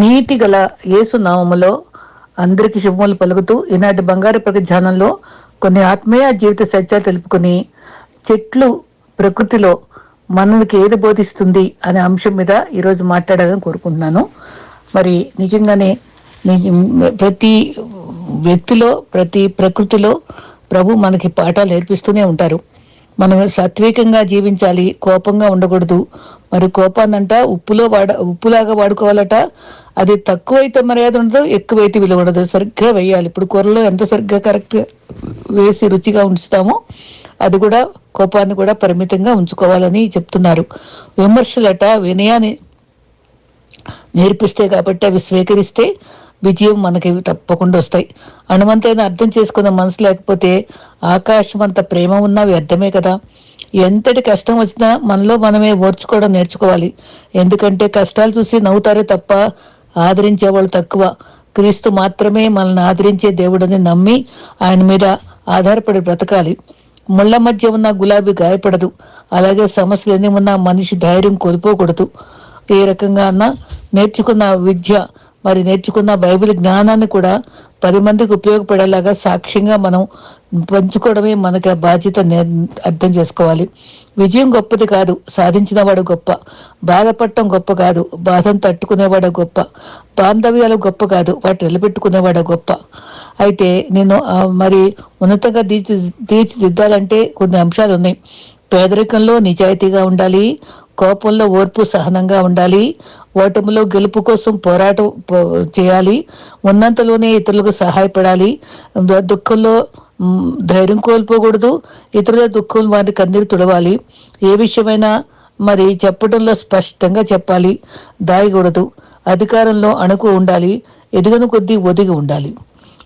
నీతి గల యేసు నామములో అందరికి శుభములు పలుకుతూ ఈనాటి బంగారు ధ్యానంలో కొన్ని ఆత్మీయ జీవిత సత్యాలు తెలుపుకుని చెట్లు ప్రకృతిలో మనకి ఏది బోధిస్తుంది అనే అంశం మీద ఈరోజు మాట్లాడాలని కోరుకుంటున్నాను. మరి నిజంగానే ప్రతి వ్యక్తిలో ప్రతి ప్రకృతిలో ప్రభు మనకి పాఠాలు నేర్పిస్తూనే ఉంటారు. మనం సాత్వికంగా జీవించాలి కోపంగా ఉండకూడదు మరి కోపాన్నంట ఉప్పులో వాడ ఉప్పులాగా వాడుకోవాలట. అది తక్కువైతే మర్యాద ఉండదు ఎక్కువైతే విలువ ఉండదు. సరిగ్గా వేయాలి. ఇప్పుడు కూరలో ఎంత సరిగ్గా కరెక్ట్గా వేసి రుచిగా ఉంచుతామో అది కూడా కోపాన్ని కూడా పరిమితంగా ఉంచుకోవాలని చెప్తున్నారు. విమర్శలట వినయాన్ని నేర్పిస్తే కాబట్టి అవి స్వీకరిస్తే విజయం మనకి తప్పకుండా వస్తాయి. అణువంతైన అర్థం చేసుకున్న మనసు లేకపోతే ఆకాశం అంత ప్రేమ ఉన్నా వ్యర్థమే కదా. ఎంతటి కష్టం వచ్చినా మనలో మనమే ఓర్చుకోవడం నేర్చుకోవాలి. ఎందుకంటే కష్టాలు చూసి నవ్వుతారే తప్ప ఆదరించే వాళ్ళు తక్కువ. క్రీస్తు మాత్రమే మనల్ని ఆదరించే దేవుడని నమ్మి ఆయన మీద ఆధారపడి బ్రతకాలి. ముళ్ళ మధ్య ఉన్న గులాబీ గాయపడదు. అలాగే సమస్యలు ఎన్ని ఉన్నా మనిషి ధైర్యం కోల్పోకూడదు. ఏ రకంగా అన్నా నేర్చుకున్న విద్య మరి నేర్చుకున్న బైబిల్ జ్ఞానాన్ని కూడా పది మందికి ఉపయోగపడేలాగా సాక్ష్యంగా మనం పంచుకోవడమే మనకి ఆ బాధ్యత అర్థం చేసుకోవాలి. విజయం గొప్పది కాదు సాధించిన వాడు గొప్ప. బాధపడటం గొప్ప కాదు బాధను తట్టుకునేవాడు గొప్ప. బాంధవ్యాలు గొప్ప కాదు వాటి నిలబెట్టుకునేవాడు గొప్ప. అయితే నేను మరి ఉన్నతంగా తీర్చి తీర్చిదిద్దాలంటే కొన్ని అంశాలు ఉన్నాయి పేదరికంలో నిజాయితీగా ఉండాలి కోపంలో ఓర్పు సహనంగా ఉండాలి. ఓటమిలో గెలుపు కోసం పోరాటం చేయాలి. ఉన్నంతలోనే ఇతరులకు సహాయపడాలి. దుఃఖంలో ధైర్యం కోల్పోకూడదు. ఇతరుల దుఃఖం వారిని కన్నీరు తుడవాలి. ఏ విషయమైనా మరి చెప్పడంలో స్పష్టంగా చెప్పాలి. దాయకూడదు. అధికారంలో అణుకు ఉండాలి. ఎదుగను కొద్దీ ఒదిగి ఉండాలి.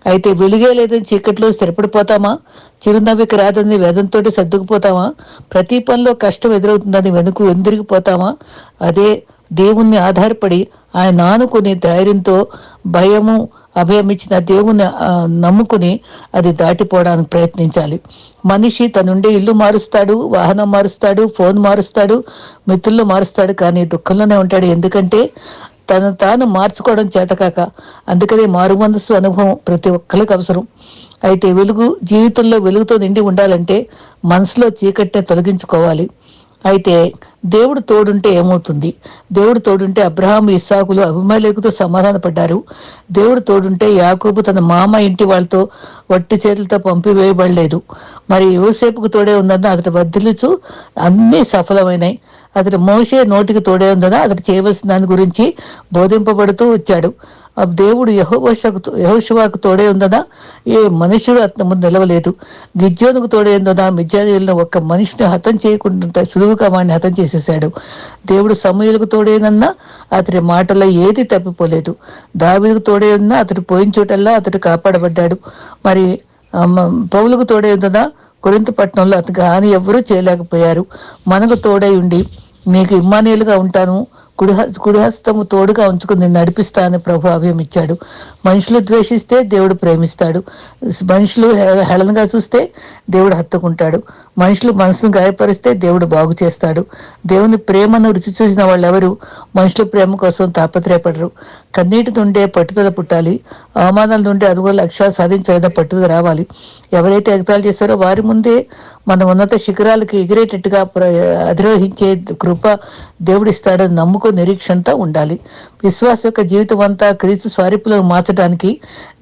అయితే వెలుగే లేదని చీకట్లో స్థిరపడిపోతామా? చిరునవ్వుకి రాదని వేదంతో సర్దుకుపోతామా? ప్రతి పనిలో కష్టం ఎదురవుతుందని వెనుక ఎందిరిగిపోతామా? అదే దేవుణ్ణి ఆధారపడి ఆయన ఆనుకుని ధైర్యంతో భయము అభయమిచ్చిన దేవుని నమ్ముకుని అది దాటిపోవడానికి ప్రయత్నించాలి. మనిషి తనుండే ఇల్లు మారుస్తాడు వాహనం మారుస్తాడు ఫోన్ మారుస్తాడు మిత్రులు మారుస్తాడు కానీ దుఃఖంలోనే ఉంటాడు. ఎందుకంటే తను తాను మార్చుకోవడం చేతకాక అందుకనే మారు మనస్సు అనుభవం ప్రతి ఒక్కరికి అవసరం. అయితే వెలుగు జీవితంలో వెలుగుతో నిండి ఉండాలంటే మనసులో చీకట్టే తొలగించుకోవాలి. అయితే దేవుడు తోడుంటే ఏమవుతుంది? దేవుడు తోడుంటే అబ్రహాం ఇస్సాకులు అభిమలేకుతో సమాధాన పడ్డారు దేవుడు తోడుంటే యాకోబు తన మామ ఇంటి వాళ్ళతో వట్టి చేతులతో పంపివేయబడలేదు. మరి యువసేపుకు తోడే ఉందని అతడు వదిలిచు అన్నీ సఫలమైనాయి అతడు మోసే నోటికి తోడే ఉందని అతడు చేయవలసిన దాని గురించి బోధింపబడుతూ వచ్చాడు. దేవుడు యహోవశకు యహోశివాకు తోడే ఉందనా? ఏ మనుషుడు అతని ముందు నిలవలేదు. గిజ్జోనుకు తోడే ఉందనా? మిజ్జానీయులను ఒక్క మనిషిని హతం చేయకుండా సులువుగా వాడిని హతం చేసేసాడు దేవుడు సమూహలకు తోడేనన్నా అతడి మాటల్లో ఏది తప్పిపోలేదు. దావిలకు తోడే ఉన్నా అతడు పోయిన చోటల్లా అతడు కాపాడబడ్డాడు. మరి పౌలకు తోడే ఉందనా? కొరింత పట్టణంలో అతనికి హాని ఎవ్వరూ చేయలేకపోయారు. మనకు తోడై ఉండి నీకు ఇమ్మానీయులుగా ఉంటాను. కుడి కుడిహస్తము తోడుగా ఉంచుకుని నడిపిస్తానని ప్రభు అభయం ఇచ్చాడు మనుషులు ద్వేషిస్తే దేవుడు ప్రేమిస్తాడు. మనుషులు హేళనగా చూస్తే దేవుడు హత్తుకుంటాడు. మనుషులు మనసును గాయపరిస్తే దేవుడు బాగు చేస్తాడు. దేవుని ప్రేమను రుచి చూసిన వాళ్ళు ఎవరు మనుషుల ప్రేమ కోసం తాపత్రయపడరు. కన్నీటి నుండే పట్టుదల పుట్టాలి. అవమానాల నుండి అదుగో లక్ష్యాలు సాధించేదా పట్టుదల రావాలి. ఎవరైతే ఎగతాలు చేస్తారో వారి ముందే మన ఉన్నత శిఖరాలకి ఎగిరేటట్టుగా అధిరోహించే కృప దేవుడిస్తాడని నమ్ముకో నిరీక్షణతో ఉండాలి. విశ్వాస యొక్క జీవితం అంతా క్రీస్తు స్వరూపులను మార్చడానికి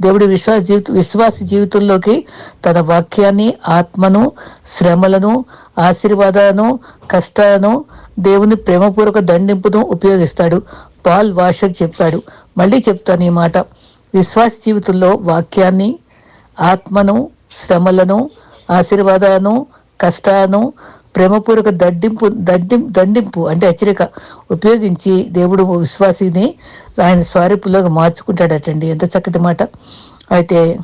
దేవుడి విశ్వాస జీవిత విశ్వాస జీవితంలోకి తన వాక్యాన్ని ఆత్మను శ్రమలను ఆశీర్వాదాలను కష్టాలను దేవుని ప్రేమపూర్వక దండింపును ఉపయోగిస్తాడు. పాల్ వాషర్ చెప్పాడు మళ్ళీ చెప్తాను ఈ మాట. విశ్వాస జీవితంలో వాక్యాన్ని ఆత్మను శ్రమలను ఆశీర్వాదాలను కష్టాలను ప్రేమపూర్వక దడ్డింపు దడ్డిం దండింపు అంటే హెచ్చరిక ఉపయోగించి దేవుడు విశ్వాసిని ఆయన స్వరూపులోకి మార్చుకుంటాడటండి. ఎంత చక్కటి మాట. అయితే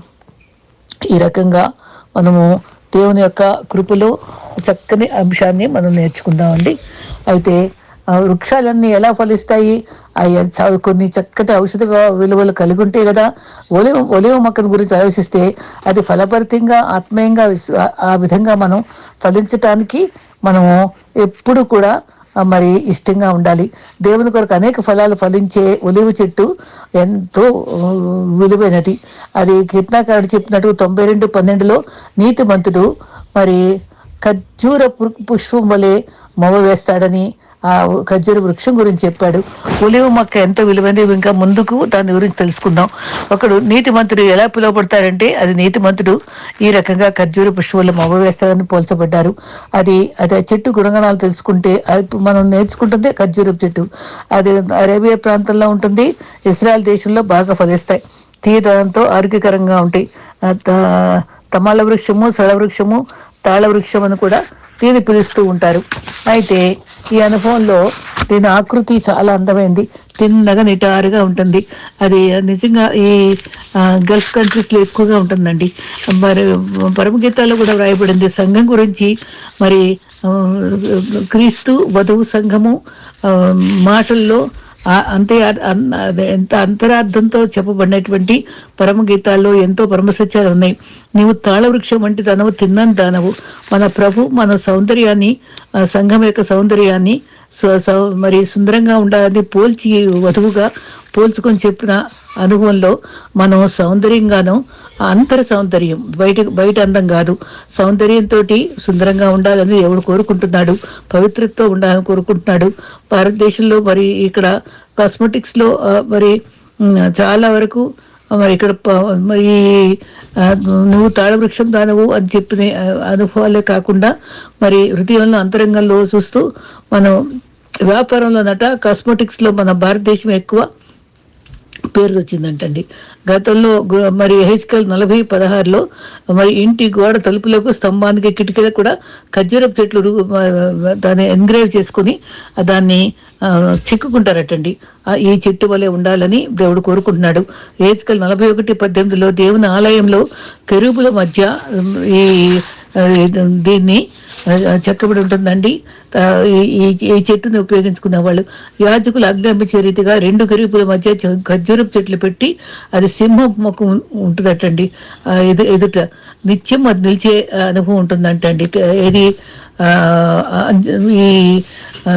ఈ రకంగా మనము దేవుని యొక్క కృపలో చక్కని అంశాన్ని మనం నేర్చుకుందామండి. అయితే వృక్షాలన్నీ ఎలా ఫలిస్తాయి? కొన్ని చక్కటి ఔషధ విలువలు కలిగి ఉంటే కదా. ఒలివ ఒలివ మొక్కను గురించి ఆలోచిస్తే అది ఫలభరితంగా ఆత్మీయంగా ఆ విధంగా మనం ఫలించటానికి మనము ఎప్పుడు కూడా మరి ఇష్టంగా ఉండాలి. దేవుని కొరకు అనేక ఫలాలు ఫలించే ఒలివ చెట్టు ఎంతో విలువైనది. అది కీర్తనాకారుడు చెప్పినట్టు తొంభై రెండు పన్నెండులో నీతిమంతుడు మరి ఖర్జూర పుష్పం వలె మొవ వేస్తాడని ఆ ఖర్జూర వృక్షం గురించి చెప్పాడు. ఒలివ మొక్క ఎంత విలువైనది ఇంకా ముందుకు దాని గురించి తెలుసుకుందాం. ఒకడు నీతిమంతుడు ఎలా పిలువబడతారంటే అది నీతిమంతుడు ఈ రకంగా ఖర్జూర పుష్పం వల్ల వేస్తాడని పోల్చబడ్డారు. అది అది ఆ చెట్టు గుణగణాలు తెలుసుకుంటే అది మనం నేర్చుకుంటుంది ఖర్జూరపు చెట్టు. అది అరేబియా ప్రాంతంలో ఉంటుంది ఇస్రాయల్ దేశంలో బాగా ఫలిస్తాయి. తీయదనంతో ఆరోగ్యకరంగా ఉంటాయి. త- తమాల వృక్షము సడవృక్షము తాళ వృక్షం అని కూడా దీన్ని పిలుస్తూ ఉంటారు. అయితే ఈ అనుభవంలో దీని ఆకృతి చాలా అందమైంది. తిన్నగా నిటారుగా ఉంటుంది. అది నిజంగా ఈ గల్ఫ్ కంట్రీస్లో ఎక్కువగా ఉంటుందండి. మరి పరమగీతాల్లో కూడా వ్రాయబడింది. సంఘం గురించి మరి క్రీస్తు వధువు సంఘము మాటల్లో అంతే అన్- అదే ఎంత అంతరార్థంతో చెప్పబడినటువంటి పరమ గీతాల్లో ఎంతో పరమ సత్యాలు ఉన్నాయి. నీవు తాళవృక్షం వంటి దానవు తిన్నని దానవు. మన ప్రభు మన సౌందర్యాన్ని సంఘం యొక్క సౌందర్యాన్ని మరి సుందరంగా ఉండాలని పోల్చి వధువుగా పోల్చుకొని చెప్పిన అనుభవంలో మనం సౌందర్యంగాను అంతర సౌందర్యం బయట బయట అందం కాదు. సౌందర్యంతో సుందరంగా ఉండాలని ఎవడు కోరుకుంటున్నాడు? పవిత్రతో ఉండాలని కోరుకుంటున్నాడు? భారతదేశంలో మరి ఇక్కడ కాస్మెటిక్స్లో మరి చాలా వరకు మరి ఇక్కడ మరి నువ్వు తాళవృక్షం దానవు అని చెప్పిన అనుభవాలే కాకుండా మరి హృదయంలో అంతరంగంలో చూస్తూ మనం వ్యాపారంలో నట కాస్మెటిక్స్లో మన భారతదేశం ఎక్కువ పేరు వచ్చిందంటండి గతంలో మరి హెచ్కల్ నలభై పదహారులో మరి ఇంటి గోడ తలుపులకు స్తంభానికి కిటికీలకు కూడా ఖర్జూరపు చెట్లు దాన్ని ఎంగ్రేవ్ చేసుకుని దాన్ని చిక్కుకుంటారటండి. ఈ చెట్టు వలె ఉండాలని దేవుడు కోరుకుంటున్నాడు. హెచ్కల్ నలభై ఒకటి పద్దెనిమిదిలో దేవుని ఆలయంలో కెరూబుల మధ్య ఈ దీన్ని చెక్కబడి ఉంటుందండి. ఈ- ఈ చెట్టుని ఉపయోగించుకున్న వాళ్ళు యాజకులు ఆజ్ఞాపించే రీతిగా రెండు గరీపుల మధ్య ఖర్జూరపు చెట్లు పెట్టి అది సింహం ముఖం ఉంటుందటండి. ఎదు ఎదుట నిత్యం అది నిలిచే అనుభవం ఉంటుందంటండి. ఇది ఆ, ఈ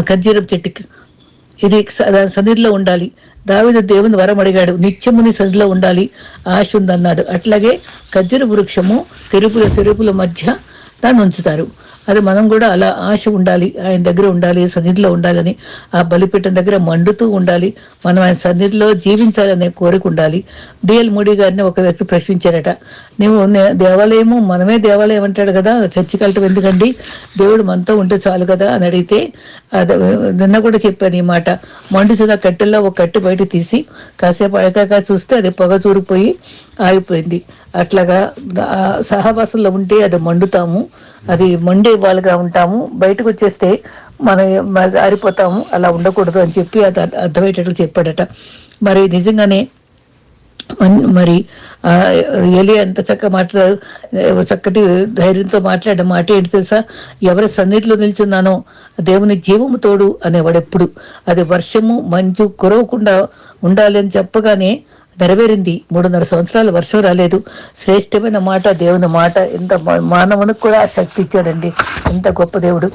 ఖర్జూరపు చెట్టుకి. ఇది స- సన్నిధిలో ఉండాలి. దావిద దేవుని వరం అడిగాడు. నిత్యముని సన్నిధిలో ఉండాలి. ఆశ ఉందన్నాడు. అట్లాగే ఖర్జూర వృక్షము తెరుపుల సెరుపుల మధ్య దాన్ని ఉంచుతారు. అది మనం కూడా అలా ఆశ ఉండాలి ఆయన దగ్గర ఉండాలి సన్నిధిలో ఉండాలని ఆ బలిపీఠం దగ్గర మండుతూ ఉండాలి మనం ఆయన సన్నిధిలో జీవించాలనే కోరిక ఉండాలి. డిఎల్ మోడీ గారిని ఒక వ్యక్తి ప్రశ్నించారట నువ్వు దేవాలయము మనమే దేవాలయం అంటాడు కదా చర్చి కలటం ఎందుకండి? దేవుడు మనతో ఉంటే చాలు కదా? అని అడిగితే అది నిన్న కూడా చెప్పాను ఈ మాట. మండుచున్న కట్టెల్లో ఒక కట్టు బయట తీసి కాసేపు అడకాక చూస్తే అది పొగ చూరిపోయి ఆగిపోయింది. అట్లాగా సహవాసంలో ఉంటే అది మండుతాము. అది మండే వాళ్ళుగా ఉంటాము. బయటకు వచ్చేస్తే మనం ఆరిపోతాము అలా ఉండకూడదు అని చెప్పి అది అర్థమయ్యేటట్లు చెప్పాడట. మరి నిజంగానే మరి ఎలి ఎంత చక్కగా మాట్లాడు చక్కటి ధైర్యంతో మాట్లాడే మాట ఏంటి తెలుసా? ఎవరి సన్నిధిలో నిల్చున్నానో దేవుని జీవము తోడు అనేవాడు ఎప్పుడు అది వర్షము మంచు కురవకుండా ఉండాలి అని చెప్పగానే నెరవేరింది. మూడున్నర సంవత్సరాలు వర్షం రాలేదు. శ్రేష్టమైన మాట దేవుని మాట. ఎంత మానవునికి కూడా శక్తి ఇచ్చాడండి. ఎంత గొప్ప దేవుడు.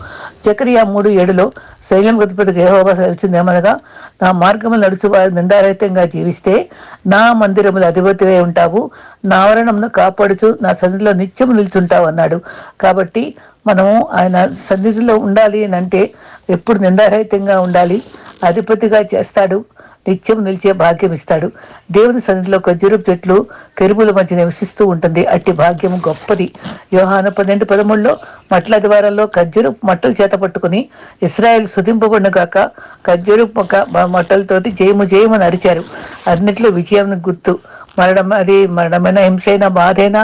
చక్రియా మూడు ఏడులో శైలం గతిపతికి ఏహోబా వచ్చిందేమనగా నా మార్గములు నడుచు వారి నిందారహితంగా జీవిస్తే నా మందిరములు అధిపతివే ఉంటావు. నా ఆవరణమును కాపాడుచు నా సన్నిధిలో నిత్యం నిల్చుంటావు అన్నాడు. కాబట్టి మనము ఆయన సన్నిధిలో ఉండాలి అని అంటే ఎప్పుడు నిందారహితంగా ఉండాలి. అధిపతిగా చేస్తాడు. నిత్యం నిలిచే భాగ్యం ఇస్తాడు. దేవుని సన్నిధిలో ఖర్జూరపు చెట్లు కెరుబుల మధ్య నివసిస్తూ ఉంటుంది. అట్టి భాగ్యం గొప్పది. యోహాన పన్నెండు పదమూడులో మట్ల ద్వారంలో ఖర్జూరు మట్టలు చేత పట్టుకుని ఇస్రాయల్ సుధింపబడిన కాక ఖర్జూరు మట్టలతోటి జయము జయమని అరిచారు. అన్నిట్లో విజయం గుర్తు. మరణం అది మరణమైన హింసైనా బాధైనా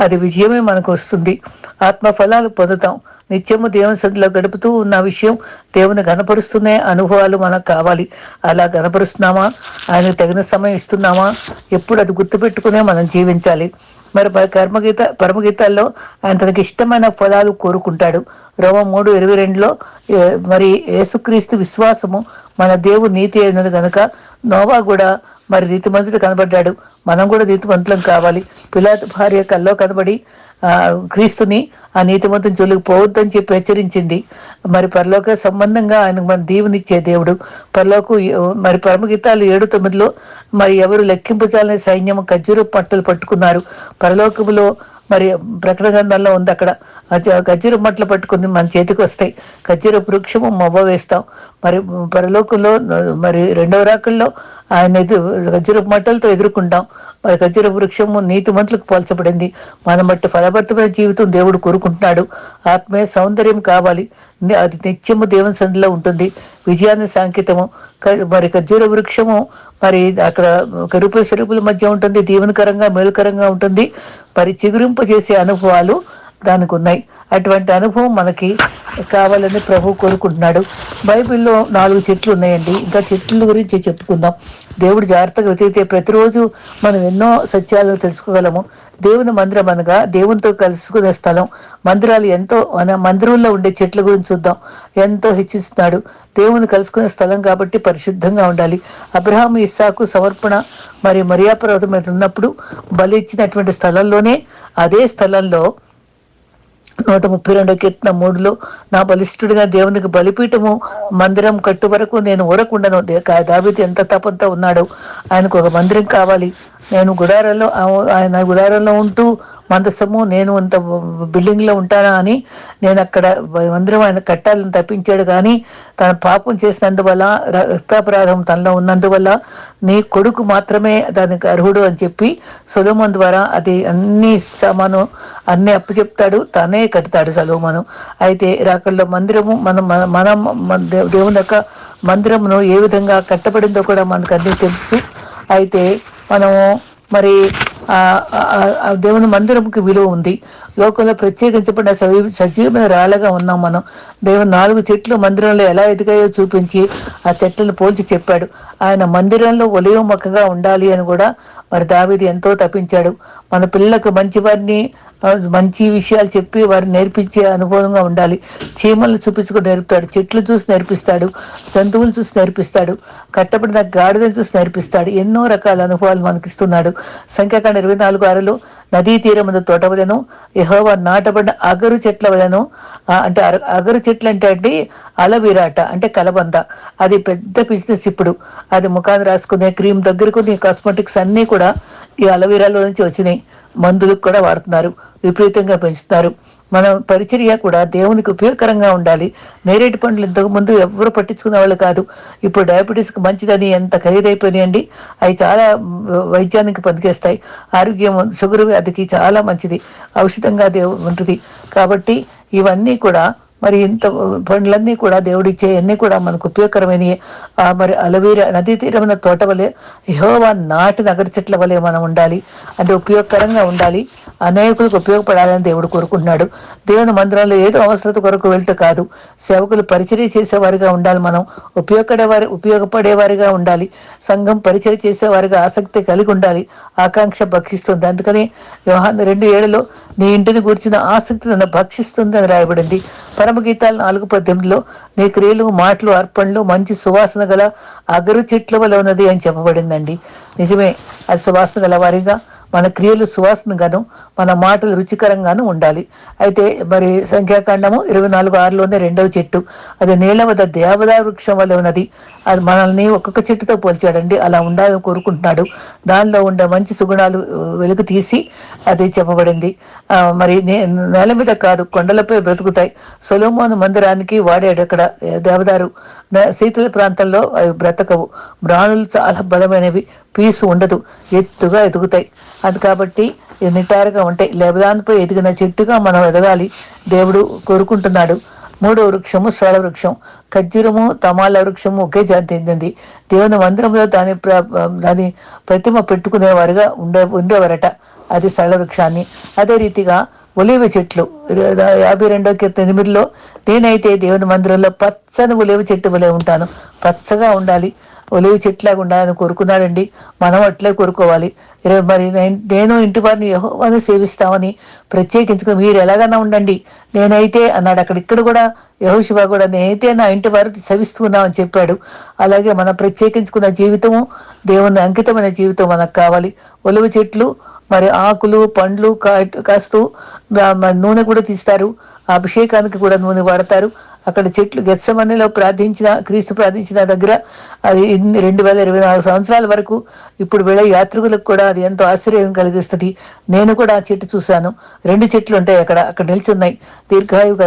అది విజయమే మనకు వస్తుంది. ఆత్మ ఫలాలు పొందుతాం. నిత్యము దేవుని సన్నిధిలో గడుపుతూ ఉన్న విషయం దేవుని గనపరుస్తున్న అనుభవాలు మనకు కావాలి. అలా గనపరుస్తున్నామా ఆయనకు తగిన సమయం ఇస్తున్నామా? ఎప్పుడు అది గుర్తుపెట్టుకునే మనం జీవించాలి. మరి ప- కర్మగీత పరమగీతాల్లో ఆయన తనకి ఇష్టమైన ఫలాలు కోరుకుంటాడు. రోమ మూడు ఇరవై రెండులో మరి యేసుక్రీస్తు విశ్వాసము మన దేవుడు నీతి అయినది కనుక నోవా కూడా మరి నీతిమంతుడు కనబడ్డాడు. మనం కూడా నీతిమంతులం కావాలి. పిలాత్ భార్య కల్లో కనబడి క్రీస్తుని ఆ నీతిమంతుని జోలికి పోవద్దని చెప్పి హెచ్చరించింది. మరి పరలోక సంబంధంగా ఆయన మన దీవునిచ్చే దేవుడు. పరలోకు మరి పరమగీతాలు ఏడు తొమ్మిదిలో మరి ఎవరు లెక్కింపుచాలని సైన్యం ఖర్జూర పట్టలు పట్టుకున్నారు. పరలోకములో మరి ప్రకటన గ్రంథంలో ఉంది అక్కడ. అజ- ఖర్జూర మట్టలు పట్టుకుని మన చేతికి వస్తాయి. ఖర్జూర వృక్షము మొవ్వ వేస్తాం. మరి పరలోకంలో మరి రెండవ రాకుల్లో ఆయన ఎదు ఖర్జూర మట్టలతో ఎదుర్కొంటాం. మరి ఖర్జూర వృక్షము నీతి మంతులకు పోల్చబడింది. మన బట్టి ఫలభరితమైన జీవితం దేవుడు కోరుకుంటున్నాడు. ఆత్మీయ సౌందర్యం కావాలి. అది నిత్యము దేవుని సన్నిధిలో ఉంటుంది. విజయాన్ని సాంకేతము. మరి ఖర్జూర వృక్షము మరి అక్కడ కరుపు సరుపుల మధ్య ఉంటుంది దీవెనకరంగా మేలుకరంగా ఉంటుంది. మరి చిగురింపు చేసే అనుభవాలు దానికి ఉన్నాయి అటువంటి అనుభవం మనకి కావాలని ప్రభు కోరుకుంటున్నాడు. బైబిల్లో నాలుగు చెట్లు ఉన్నాయండి. ఇంకా చెట్ల గురించి చెప్పుకుందాం. దేవుడు జాగ్రత్తగా వెతికితే ప్రతిరోజు మనం ఎన్నో సత్యాలను తెలుసుకోగలము. దేవుని మందిరం అనగా దేవునితో కలుసుకునే స్థలం. మందిరాలు ఎంతో మన మందిరంలో ఉండే చెట్ల గురించి చూద్దాం. ఎంతో హెచ్చిస్తున్నాడు. దేవుని కలుసుకునే స్థలం కాబట్టి పరిశుద్ధంగా ఉండాలి. అబ్రహాం ఇస్సాకు సమర్పణ మరి మరియా పర్వతం మీద ఉన్నప్పుడు బలి ఇచ్చినటువంటి స్థలంలోనే అదే స్థలంలో నూట ముప్పై రెండు కీర్తన మూడులో నా బలిష్ఠుడిన దేవునికి బలిపీఠము మందిరం కట్టు వరకు నేను ఊరకుండను. దావిది ఎంత తపంతో ఉన్నాడో. ఆయనకు ఒక మందిరం కావాలి. నేను గుడారంలో ఆయన గుడారంలో ఉంటూ మందసము నేను అంత బిల్డింగ్లో ఉంటానా అని నేను అక్కడ మందిరం ఆయన కట్టాలని తప్పించాడు. కానీ తన పాపం చేసినందువల్ల రక్తాపరాధం తనలో ఉన్నందువల్ల నీ కొడుకు మాత్రమే దానికి అర్హుడు అని చెప్పి సొలోమన్ ద్వారా అది అన్ని సామాను అన్ని అప్పు చెప్తాడు తనే కడతాడు సలోమను. అయితే రాకల్లో మందిరము మనం మన- మనం దేవుని యొక్క మందిరమును ఏ విధంగా కట్టబడిందో కూడా మనకు అన్ని తెలుసు. అయితే మనము మరి ఆ దేవుని మందిరంకి విలువ ఉంది. లోకంలో ప్రత్యేకించబడిన సజీ- సజీవమైన రాళ్ళగా ఉన్నాం మనం. దేవుని నాలుగు చెట్లు మందిరంలో ఎలా ఎదిగాయో చూపించి ఆ చెట్లను పోల్చి చెప్పాడు. ఆయన మందిరంలో ఒలివ మొక్కగా ఉండాలి అని కూడా మరి దావిది ఎంతో తప్పించాడు మన పిల్లలకు మంచి వారిని మంచి విషయాలు చెప్పి వారిని నేర్పించే అనుభవంగా ఉండాలి. చీమలను చూపించుకుని నేర్పుతాడు చెట్లు చూసి నేర్పిస్తాడు జంతువులు చూసి నేర్పిస్తాడు కట్టబడిన గాడిదని చూసి నేర్పిస్తాడు. ఎన్నో రకాల అనుభవాలు మనకిస్తున్నాడు. సంఖ్యాకాండ ఇరవై నాలుగు ఆరులో నదీ తీరముందు తోట వలెను యెహోవా నాటబడిన అగరు చెట్ల వలెను అంటే అగరు చెట్లు అంటే అండి అలవిరాట అంటే కలబంద. అది పెద్ద బిజినెస్ ఇప్పుడు. అది ముఖాన్ని రాసుకునే క్రీమ్ దగ్గరకు నీ కాస్మెటిక్స్ అన్నీ కూడా ఈ అలవీరాలో నుంచి వచ్చినాయి. మందులకు కూడా వాడుతున్నారు. విపరీతంగా పెంచుతున్నారు. మన పరిచర్య కూడా దేవునికి ఉపయోగకరంగా ఉండాలి. నేరేడు పండ్లు ఇంతకు ముందు ఎవరు పట్టించుకునే వాళ్ళు కాదు. ఇప్పుడు డయాబెటీస్కి మంచిదని ఎంత ఖరీదైపోయినాయండి. అవి చాలా వైద్యానికి పనికేస్తాయి ఆరోగ్యం షుగర్ వ్యాధికి చాలా మంచిది. ఔషధంగా దేవు ఉంటుంది. కాబట్టి ఇవన్నీ కూడా మరి ఇంత పండ్లన్నీ కూడా దేవుడిచ్చే అన్నీ కూడా మనకు ఉపయోగకరమైనవి మరి అలవీర నదీ తీరమైన తోట వలె యహోవా నాటి నగర చెట్ల వలె మనం ఉండాలి. అంటే ఉపయోగకరంగా ఉండాలి. అనేకులకు ఉపయోగపడాలని దేవుడు కోరుకుంటున్నాడు. దేవుని మందిరంలో ఏదో అవసరత కొరకు వెళ్తే కాదు. సేవకులు పరిచర్య చేసేవారిగా ఉండాలి మనం. ఉపయోగపడేవారి ఉపయోగపడేవారిగా ఉండాలి. సంఘం పరిచర్య చేసేవారిగా ఆసక్తి కలిగి ఉండాలి. ఆకాంక్ష భక్షిస్తుంది అందుకని వ్యవహాన్ రెండు ఏడులో నీ ఇంటిని గురించిన ఆసక్తి నన్ను భక్షిస్తుంది అని రాయబడింది. పరమగీతాలు నాలుగు పద్దెనిమిదిలో నీ క్రియలు మాటలు అర్పణలు మంచి సువాసన గల అగరు చెట్ల వల్ల ఉన్నది అని చెప్పబడిందండి. నిజమే అది సువాసన గల వారిగా మన క్రియలు సువాసనగాను మన మాటలు రుచికరంగాను ఉండాలి. అయితే మరి సంఖ్యాకాండము ఇరవై నాలుగు ఆరులోనే రెండవ చెట్టు. అది నీళ్ళ వద్ద దేవదా వృక్షం వల్ల ఉన్నది. అది మనల్ని ఒక్కొక్క చెట్టుతో పోల్చాడండి. అలా ఉండాలని కోరుకుంటున్నాడు. దానిలో ఉండే మంచి సుగుణాలు వెలుగు తీసి అది చెప్పబడింది. మరి నే- నేల మీద కాదు కొండలపై బ్రతుకుతాయి. సొలోమోను మందిరానికి వాడాడు అక్కడ దేవదారు. శీతల ప్రాంతంలో అవి బ్రతకవు. బ్రాణులు చాలా బలమైనవి. పీసు ఉండదు. ఎత్తుగా ఎదుగుతాయి. అది కాబట్టి నిటారుగా ఉంటాయి. లెబదాన్పై ఎదిగిన చెట్టుగా మనం ఎదగాలి. దేవుడు కోరుకుంటున్నాడు. మూడో వృక్షము సరళ వృక్షం. ఖర్జూరము తమాల వృక్షము ఒకే జాతి చెందింది దేవుని మందిరంలో దాని ప్ర- దాని ప్రతిమ పెట్టుకునేవారుగా ఉండే ఉండేవారట. అది సరళ వృక్షాన్ని. అదే రీతిగా ఒలివ చెట్లు. ఇరవై- యాభై రెండో కీర్తన ఎనిమిదిలో నేనైతే దేవుని మందిరంలో పచ్చని ఒలివ చెట్టు వలె ఉంటాను. పచ్చగా ఉండాలి. ఒలివ చెట్లాగా ఉండాలని కోరుకున్నాడండి. మనం అట్లే కోరుకోవాలి. ఇరవై మరి నేను- ఇంటి వారిని యెహోవాను సేవిస్తామని ప్రత్యేకించుకుని మీరు ఎలాగైనా ఉండండి. నేనైతే అన్నాడు. అక్కడ ఇక్కడ కూడా యహోశివ కూడా నేనైతే నా ఇంటి వారు సేవిస్తున్నామని చెప్పాడు. అలాగే మనం ప్రత్యేకించుకున్న జీవితము దేవుని అంకితమైన జీవితం మనకు కావాలి. ఒలివ చెట్లు మరి ఆకులు పండ్లు కాస్తూ నూనె కూడా తీస్తారు. అభిషేకానికి కూడా నూనె వాడతారు. అక్కడ చెట్లు గెత్సమనిలో ప్రార్థించిన క్రీస్తు ప్రార్థించిన దగ్గర అది రెండు వేల ఇరవై నాలుగు సంవత్సరాల వరకు ఇప్పుడు వెళ్ళే యాత్రికులకు కూడా అది ఎంతో ఆశ్చర్యం కలిగిస్తుంది. నేను కూడా ఆ చెట్టు చూశాను. రెండు చెట్లు ఉంటాయి అక్కడ అక్కడ నిల్చున్నాయి. దీర్ఘాయువు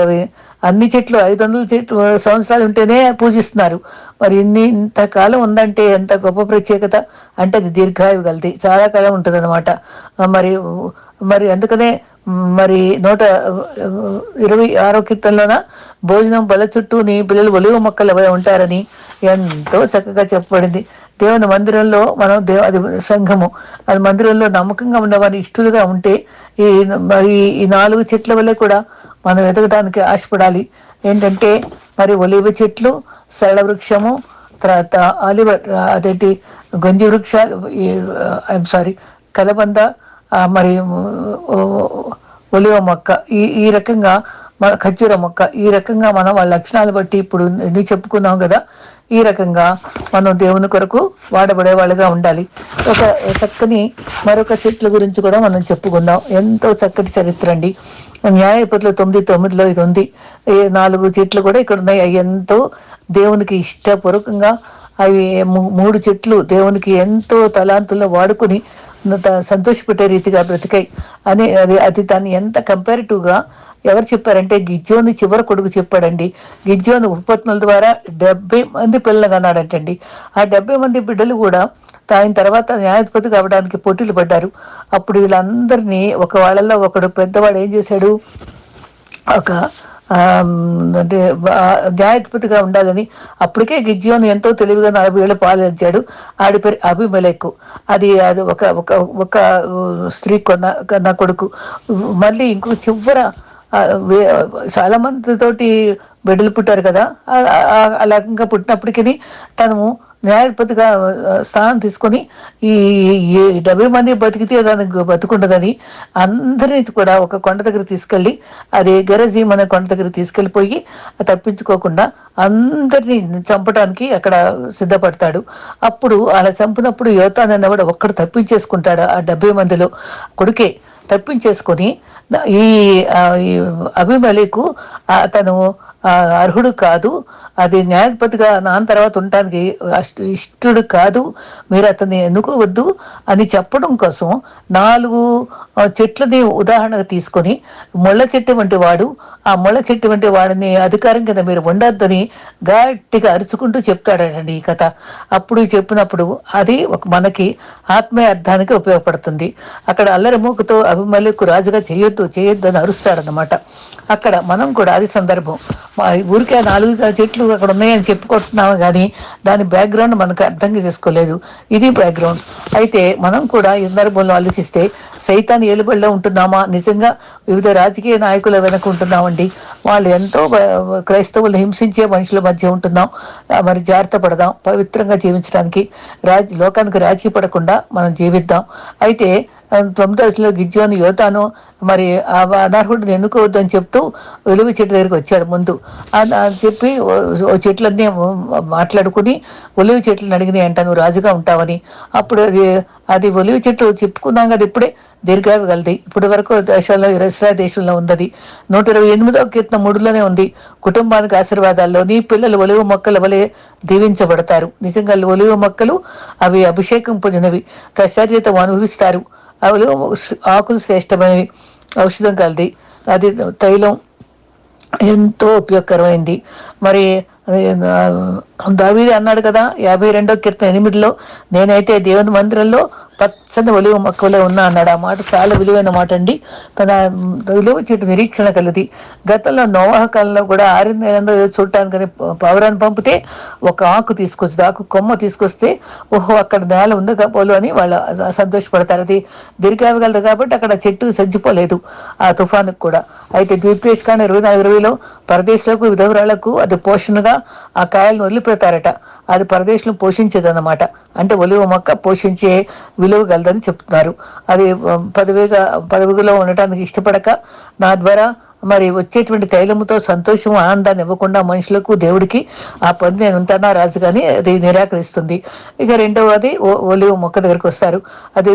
అన్ని చెట్లు ఐదు వందల చెట్లు సంవత్సరాలు ఉంటేనే పూజిస్తున్నారు. మరి ఇన్ని ఇంతకాలం ఉందంటే ఎంత గొప్ప ప్రత్యేకత? అంటే అది దీర్ఘాయువు కలది చాలా కాలం ఉంటుంది అనమాట మరి మరి అందుకనే మరి నూట ఇరవై ఆరో కీర్తనలోన భోజనం బల చుట్టూని పిల్లలు ఒలివ మొక్కలు ఎవరు ఉంటారని ఎంతో చక్కగా చెప్పబడింది. దేవుని మందిరంలో మనం దేవ అది సంఘము. అది మందిరంలో నమ్మకంగా ఉన్నవారి ఇష్టలుగా ఉంటే ఈ మరి ఈ నాలుగు చెట్ల వల్ల కూడా మనం ఎదగడానికి ఆశపడాలి. ఏంటంటే మరి ఒలివ చెట్లు సరళ వృక్షము తర్వాత ఆలివర్ అదేంటి గొంజి వృక్షాలు ఐఎమ్ సారీ కలబంద మరి ఒలివ మొక్క ఈ ఈ రకంగా మన ఖర్జూర మొక్క ఈ రకంగా మనం వాళ్ళ లక్షణాలు బట్టి ఇప్పుడు ఎన్ని చెప్పుకున్నాం కదా. ఈ రకంగా మనం దేవుని కొరకు వాడబడే వాళ్ళుగా ఉండాలి. ఒక చక్కని మరొక చెట్ల గురించి కూడా మనం చెప్పుకుందాం. ఎంతో చక్కటి చరిత్ర అండి. న్యాయపతులు తొమ్మిది తొమ్మిదిలో ఇది ఉంది. ఈ నాలుగు చెట్లు కూడా ఇక్కడ ఉన్నాయి. అవి ఎంతో దేవునికి ఇష్టపూర్వకంగా అవి మూడు చెట్లు దేవునికి ఎంతో తలాంతుల్లో వాడుకుని సంతోషపెట్టే రీతిగా బ్రతికాయి. అని అది అది దాన్ని ఎంత కంపారిటివ్గా ఎవరు చెప్పారంటే గిజ్జోని చివరి కొడుకు చెప్పాడండి. గిజ్జోని ఉపపత్నుల ద్వారా డెబ్బై మంది పిల్లలు కన్నాడటండి. ఆ డెబ్బై మంది బిడ్డలు కూడా ఆయన తర్వాత న్యాయాధిపతి కావడానికి పోటీలు పడ్డారు. అప్పుడు వీళ్ళందరినీ ఒక వాళ్ళల్లో ఒకడు పెద్దవాడు ఏం చేశాడు? ఒక అంటే న్యాయాధిపతిగా ఉండాలని అప్పటికే గిజ్జియోన్ ఎంతో తెలివిగా నలభై ఏళ్ళు పాలించాడు. ఆడి పేరు అభిమలేకు. అది అది ఒక ఒక ఒక స్త్రీ కొన్న కన్న కొడుకు. మళ్ళీ ఇంకో చివర చాలా మందితోటి బిడ్డలు పుట్టారు కదా. అలాగా పుట్టినప్పటికీ తను న్యాయపతిగా స్థానం తీసుకొని ఈ డెబ్బై మంది బతికితే దానికి బతుకుండదని అందరినీ కూడా ఒక కొండ దగ్గర తీసుకెళ్ళి అది గరజీ అనే కొండ దగ్గర తీసుకెళ్ళిపోయి తప్పించుకోకుండా అందరినీ చంపడానికి అక్కడ సిద్ధపడతాడు. అప్పుడు అలా చంపినప్పుడు యువత కూడా ఒక్కడు తప్పించేసుకుంటాడు ఆ డెబ్బై మందిలో కొడుకే. తప్పించేసుకొని ఈ అభిమలికు అతను అర్హుడు కాదు. అది న్యాయపతిగా నాన్న తర్వాత ఉండటానికి ఇష్టడు కాదు. మీరు అతన్ని ఎన్నుకోవద్దు అని చెప్పడం కోసం నాలుగు చెట్లని ఉదాహరణగా తీసుకొని ముళ్ళ చెట్టు వంటి వాడు ఆ ముళ్ళ చెట్టు వంటి వాడిని అధికారం కింద మీరు ఉండొద్దని గట్టిగా అరుచుకుంటూ చెప్తాడండి ఈ కథ. అప్పుడు చెప్పినప్పుడు అది ఒక మనకి ఆత్మీయ అర్థానికి ఉపయోగపడుతుంది. అక్కడ అల్లరి మూకుతో అభిమల్యకు రాజుగా చేయొద్దు చేయొద్దు అని అరుస్తాడనమాట అక్కడ మనం కూడా అది సందర్భం. మా ఊరికే నాలుగు చెట్లు అక్కడ ఉన్నాయని చెప్పుకుంటున్నాము కానీ దాని బ్యాక్గ్రౌండ్ మనకు అర్థం చేసుకోలేదు. ఇది బ్యాక్గ్రౌండ్ అయితే మనం కూడా ఈ సందర్భంలో ఆలోచిస్తే సైతాన్ ఏలుబడిలో ఉంటున్నామా? నిజంగా వివిధ రాజకీయ నాయకుల వెనక ఉంటున్నామండి. వాళ్ళు ఎంతో క్రైస్తవులు హింసించే మనుషుల మధ్య ఉంటున్నాం. మరి జాగ్రత్త పడదాం. పవిత్రంగా జీవించడానికి రాజ్ లోకానికి రాజీ పడకుండా మనం జీవిద్దాం. అయితే తొమ్మిదో దశలో గిజ్జోను యోతాను మరి ఆ అనర్హుడిని ఎన్నుకోవద్దని చెప్తూ వెలుగు చెట్టు దగ్గరికి వచ్చాడు ముందు. అని చెప్పి చెట్లన్నీ మాట్లాడుకుని ఒలివి చెట్లను అడిగినాయి అంట నువ్వు రాజుగా ఉంటావని. అప్పుడు అది ఒలివి చెట్టు చెప్పుకున్నాం కదా ఇప్పుడే దీర్ఘావి కలది ఇప్పటి వరకు దేశాల్లో ఇస్రా దేశంలో ఉంది నూట ఇరవై ఎనిమిదో కీర్తన మూడులోనే ఉంది. కుటుంబానికి ఆశీర్వాదాల్లో నీ పిల్లలు ఒలివ మొక్కల వలె దీవించబడతారు. నిజంగా ఒలివ మొక్కలు అవి అభిషేకం పొందినవి. కశ్చర్యత అనుభవిస్తారు అవి ఆకులు శ్రేష్టమైనవి. ఔషధం కలది. అది తైలం ఎంతో ఉపయోగకరమైంది. మరి దావీది అన్నాడు కదా యాభై రెండో కీర్తన ఎనిమిదిలో నేనైతే దేవుని మందిరంలో పచ్చని ఒలివ మొక్కలో ఉన్నా అన్నాడు. ఆ మాట చాలా విలువైన మాట అండి. తన విలువ చెట్టు నిరీక్షణ కలిది. గతంలో నోవాహ కాలంలో కూడా ఆరిన నెలలో చూడటానికి పౌరాన్ని పంపితే ఒక ఆకు తీసుకొచ్చి ఆకు కొమ్మ తీసుకొస్తే ఓహో అక్కడ నేల ఉంది పోలు అని వాళ్ళు సంతోషపడతారు అది దీర్ఘాయగలదు కాబట్టి అక్కడ చెట్టు సజ్జిపోలేదు ఆ తుఫానుకు కూడా. అయితే ద్వీపేష్కాండ ఇరవై నాలుగు ఇరవైలో పరదేశాలకు విధవరాలకు అది పోషణగా ఆ కాయలను వదిలిపెడతారట. అది పరదేశంలో పోషించేదన్నమాట. అంటే ఒలివ మొక్క పోషించే విలువ గలదని చెప్తున్నారు. అది పదవిగా పదవిలో ఉండటానికి ఇష్టపడక నా ద్వారా మరి వచ్చేటువంటి తైలముతో సంతోషం ఆనందాన్ని ఇవ్వకుండా మనుషులకు దేవుడికి ఆ పని నేను ఉంటానా రాజు కానీ అది నిరాకరిస్తుంది. ఇక రెండవది ఓ- ఒలివ మొక్క దగ్గరికి వస్తారు. అది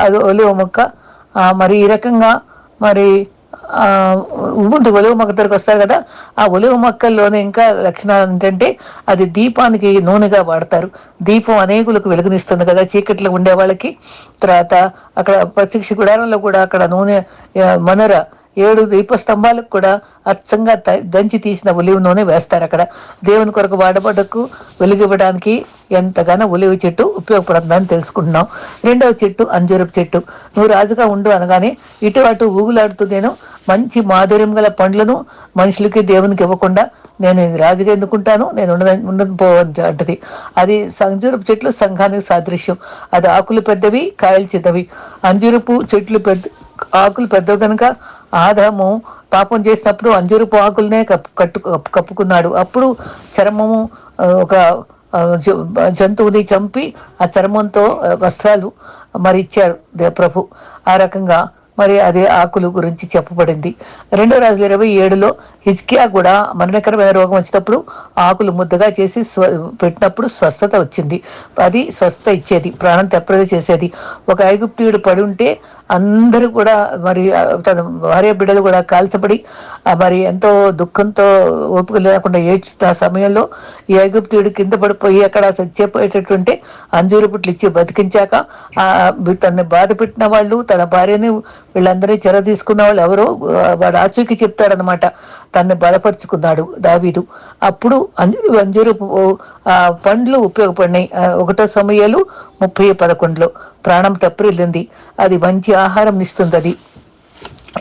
అది ఒలివ మొక్క మరి ఈ రకంగా మరి ఉంటుంది ఒలివ మొక్క దగ్గరకు వస్తారు కదా ఆ ఒలివ మొక్కల్లోనే ఇంకా లక్షణాలు ఏంటంటే అది దీపానికి నూనెగా వాడతారు. దీపం అనేకులకు వెలుగునిస్తుంది కదా చీకట్లో ఉండే వాళ్ళకి. తర్వాత అక్కడ ప్రత్యక్ష గుడారంలో కూడా అక్కడ నూనె మనర ఏడు దీపస్తంభాలకు కూడా అచ్చంగా దంచి తీసిన ఒలివ నూనె వేస్తారు అక్కడ. దేవుని కొరకు వాడబడకు వెలుగివ్వడానికి ఎంతగానో ఒలివ చెట్టు ఉపయోగపడుతుందని తెలుసుకుంటున్నాం. రెండవ చెట్టు అంజూరపు చెట్టు. నువ్వు రాజుగా ఉండు అనగానే ఇటు అటు ఊగులాడుతూ నేను మంచి మాధుర్యం గల పండ్లను మనుషులకి దేవునికి ఇవ్వకుండా నేను రాజుగా ఎందుకుంటాను? నేను ఉండద ఉండను అంటది అది అంజూరపు చెట్లు సంఘానికి సాదృశ్యం. అది ఆకులు పెద్దవి కాయలు చిన్నవి. అంజూరపు చెట్లు పెద్ద ఆకులు పెద్దవి కనుక ఆదాము పాపం చేసినప్పుడు అంజూరపు ఆకులనే కప్పు కట్టు కప్పుకున్నాడు. అప్పుడు చర్మము ఒక జంతువుని చంపి ఆ చర్మంతో వస్త్రాలు మరి ఇచ్చాడు దే- ప్రభు. ఆ రకంగా మరి అదే ఆకులు గురించి చెప్పబడింది. రెండో రాజుల ఇరవై ఏడులో హిజ్కియా కూడా మరణకరమైన రోగం వచ్చినప్పుడు ఆకులు ముద్దగా చేసి స్వ పెట్టినప్పుడు స్వస్థత వచ్చింది. అది స్వస్థత ఇచ్చేది ప్రాణం తెప్పది చేసేది. ఒక ఐగుప్తియుడు పడి ఉంటే అందరూ కూడా మరి తన భార్య బిడ్డలు కూడా కాల్చబడి మరి ఎంతో దుఃఖంతో ఓపిక లేకుండా ఏడ్చుతున్న సమయంలో ఈ ఐగుప్తుడు కింద పడిపోయి అక్కడ చచ్చిపోయేటటువంటి అంజూరు పుట్లు ఇచ్చి బతికించాక తనని బాధ పెట్టిన వాళ్ళు తన భార్యని వీళ్ళందరినీ చెర తీసుకున్న వాళ్ళు ఎవరో వాడు ఆచూకి చెప్తాడనమాట తనని బలపరుచుకున్నాడు దావీదు. అప్పుడు అంజూరు అంజూరు పండ్లు ఉపయోగపడినాయి. ఒకటో సమయాలు ముప్పై పదకొండులో. ప్రాణం తప్పిల్లింది అది మంచి ఆహారం ఇస్తుంది అది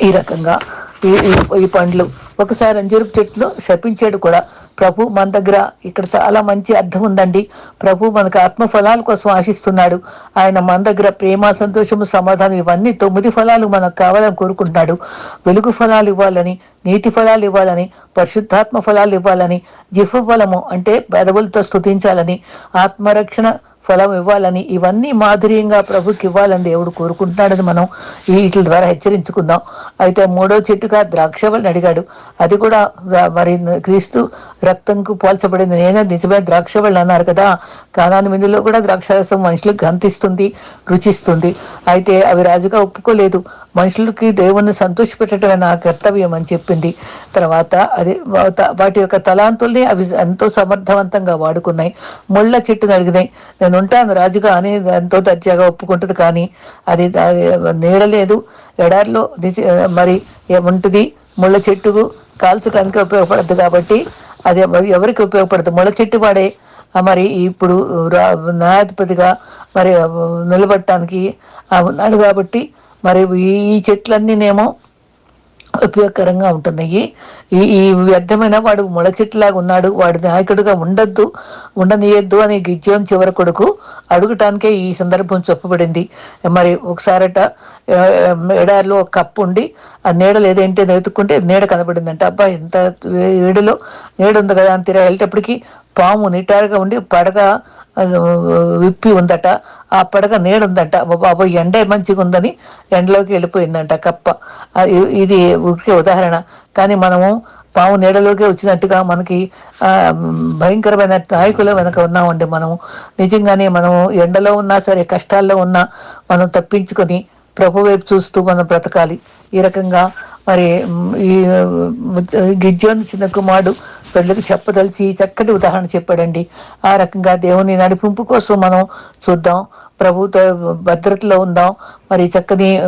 ఈ రకంగా ఈ ఈ- పండ్లు. ఒకసారి అంజూరపు చెట్లు శపించాడు కూడా. ప్రభు మన దగ్గర ఇక్కడ చాలా మంచి అర్థం ఉందండి. ప్రభు మనకు ఆత్మ ఫలాల కోసం ఆశిస్తున్నాడు. ఆయన మన దగ్గర ప్రేమ సంతోషము సమాధానం ఇవన్నీ తొమ్మిది ఫలాలు మనకు కావాలని కోరుకుంటున్నాడు. వెలుగు ఫలాలు ఇవ్వాలని నీటి ఫలాలు ఇవ్వాలని పరిశుద్ధాత్మ ఫలాలు ఇవ్వాలని జిఫ ఫలము అంటే పెదవులతో స్తుతించాలని ఆత్మరక్షణ ఫలం ఇవ్వాలని ఇవన్నీ మాధుర్యంగా ప్రభుకి ఇవ్వాలని దేవుడు కోరుకుంటున్నాడని మనం ఈ వీటి ద్వారా హెచ్చరించుకుందాం. అయితే మూడో చెట్టుగా ద్రాక్షవల్ని అడిగాడు. అది కూడా మరి క్రీస్తు రక్తంకు పోల్చబడింది. నేనే నిజమే ద్రాక్షవల్ని అన్నారు కదా. కానాని మిందులో కూడా ద్రాక్షరసం మనుషులకు గంతిస్తుంది రుచిస్తుంది. అయితే అవి రాజుగా ఒప్పుకోలేదు. మనుషులకి దేవుణ్ణి సంతోషపెట్టడమే నా కర్తవ్యం అని చెప్పింది. తర్వాత అది వాటి యొక్క తలాంతుల్ని అవి ఎంతో సమర్థవంతంగా వాడుకున్నాయి. ముళ్ళ చెట్టును అడిగినాయి. నేను ఉంటాను రాజుగా అని ఎంతో దర్జాగా ఒప్పుకుంటుంది కానీ అది నీడలేదు ఎడారిలో మరి ఉంటుంది ముళ్ళ చెట్టుకు కాల్చడానికి ఉపయోగపడద్దు కాబట్టి అది ఎవరికి ఉపయోగపడదు? ముళ్ళ చెట్టు వాడే మరి ఇప్పుడు న్యాయాధిపతిగా మరి నిలబడటానికి ఉన్నాడు కాబట్టి మరి ఈ ఈ చెట్లన్నీనేమో ఉపయోగకరంగా ఉంటుంది. ఈ ఈ వ్యర్థమైన వాడు ముళ్ళ ఉన్నాడు. వాడు నాయకుడిగా ఉండొద్దు ఉండనీయద్దు అని గిజ్జోన్ చివరి కొడుకు అడుగటానికే ఈ సందర్భం చెప్పబడింది మరి ఒకసారట ఎడారిలో ఒక కప్పు ఉండి ఆ నీడలు ఏదేంటి అని వెతుక్కుంటే నీడ కనబడిందంట. అబ్బా ఎంత ఏడులో నీడ ఉంది కదా అని తిరగ వెళ్ళేటప్పటికి పాము నిటారుగా ఉండి పడగ విప్పి ఉందట ఆ పడగ నీడుందట బాబు ఎండ మంచిగా ఉందని ఎండలోకి వెళ్ళిపోయిందంట కప్ప ఇది ఊరికే ఉదాహరణ కానీ మనము పాము నీడలోకి వచ్చినట్టుగా మనకి భయంకరమైన నాయకుల వెనక ఉన్నామండి మనము నిజంగానే మనము ఎండలో ఉన్నా సరే కష్టాల్లో ఉన్నా మనం తప్పించుకొని ప్రభు వైపు చూస్తూ మనం బ్రతకాలి ఈ రకంగా మరి ఈ గిజ్జోన్ చిన్న కుమారుడు పెళ్ళకి చెప్పదలిచి చక్కటి ఉదాహరణ చెప్పాడండి. ఆ రకంగా దేవుని నడిపింపు కోసం మనం చూద్దాం. ప్రభుత్వ భద్రతలో ఉందాం. మరి చక్కని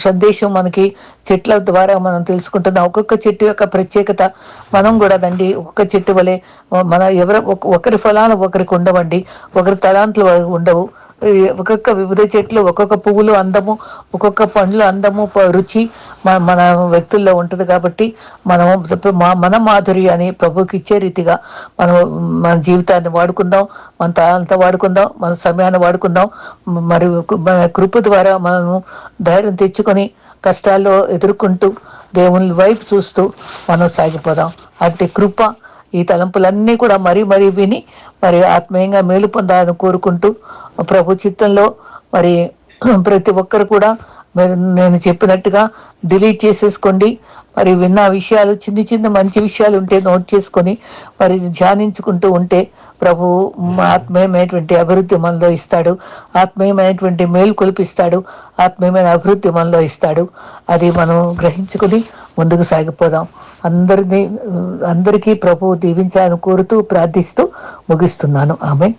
సందేశం మనకి చెట్ల ద్వారా మనం తెలుసుకుంటున్నాం. ఒక్కొక్క చెట్టు యొక్క ప్రత్యేకత మనం కూడా దండి ఒక్కొక్క చెట్టు వలె మన ఎవరు ఒక- ఒకరి ఫలాలు ఒకరికి ఉండవండి. ఒకరి తలాంతులు ఉండవు. ఒక్కొక్క వివిధ చెట్లు ఒక్కొక్క పువ్వులు అందము ఒక్కొక్క పండ్లు అందము రుచి మన మన వ్యక్తుల్లో ఉంటుంది కాబట్టి మనం మన మన మాధుర్యాన్ని ప్రభుకి ఇచ్చే రీతిగా మనం మన జీవితాన్ని వాడుకుందాం మన తాళంతా వాడుకుందాం మన సమయాన్ని వాడుకుందాం. మరి మన కృప ద్వారా మనము ధైర్యం తెచ్చుకొని కష్టాల్లో ఎదుర్కొంటూ దేవుని వైపు చూస్తూ మనం సాగిపోదాం. అట్టి కృప ఈ తలంపులన్నీ కూడా మరీ మరీ విని మరి ఆత్మీయంగా మేలు పొందాలని కోరుకుంటూ ప్రభు చిత్తంలో మరి ప్రతి ఒక్కరు కూడా మీరు నేను చెప్పినట్టుగా డిలీట్ చేసేసుకోండి. మరి విన్న విషయాలు చిన్న చిన్న మంచి విషయాలు ఉంటే నోట్ చేసుకొని మరి ధ్యానించుకుంటూ ఉంటే ప్రభు ఆత్మీయమైనటువంటి అభివృద్ధి మనలో ఇస్తాడు. ఆత్మీయమైనటువంటి మేలు కొలిపిస్తాడు. ఆత్మీయమైన అభివృద్ధి మనలో ఇస్తాడు. అది మనం గ్రహించుకుని ముందుకు సాగిపోదాం. అందరినీ అందరికీ ప్రభు దీవించాలని కోరుతూ ప్రార్థిస్తూ ముగిస్తున్నాను. ఆమె